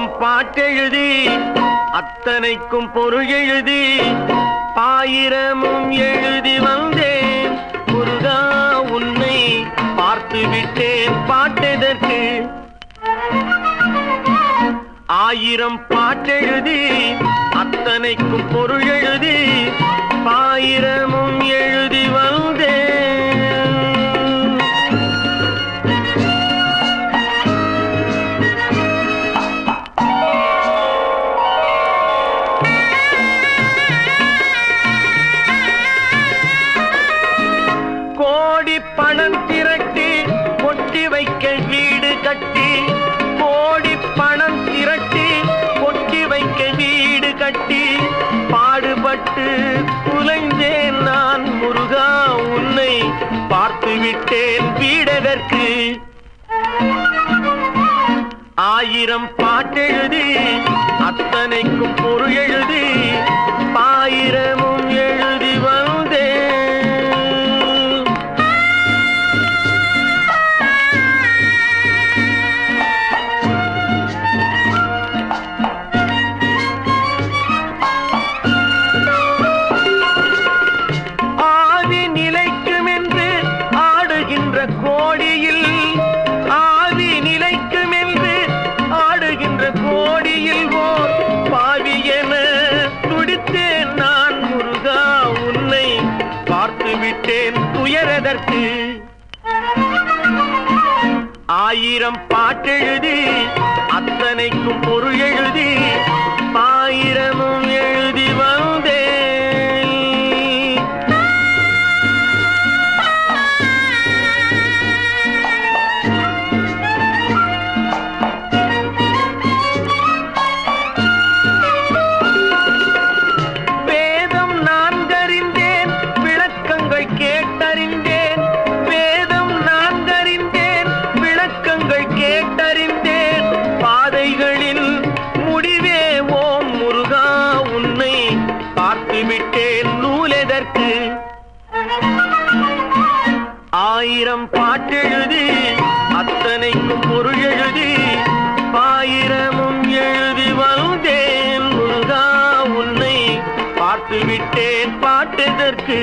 ஆயிரம் பாட்டெழுதி அத்தனைக்கும் பொருள் எழுதி ஆயிரமும் எழுதி வந்தேன். முருகா உன்னை பார்த்து விட்டேன் பாட்டெதற்கு. ஆயிரம் பாட்டெழுதி அத்தனைக்கும் பொருள் எழுதி ஆயிரமும் எழுதி ஆயிரம் பாட்டெழுதி அத்தனைக்கும் பொருள் எழுதி விட்டேன் துயரதற்கு. ஆயிரம் பாட்டெழுதி அத்தனைக்கும் பொருள் எழுதி ஆயிரம் பாட்டெழுதி அத்தனைக்கும் பொருள் எழுதி ஆயிரமும் எழுதி வந்தேன் முருகா உன்னை பார்த்து விட்டேன் பாட்டெதற்கு.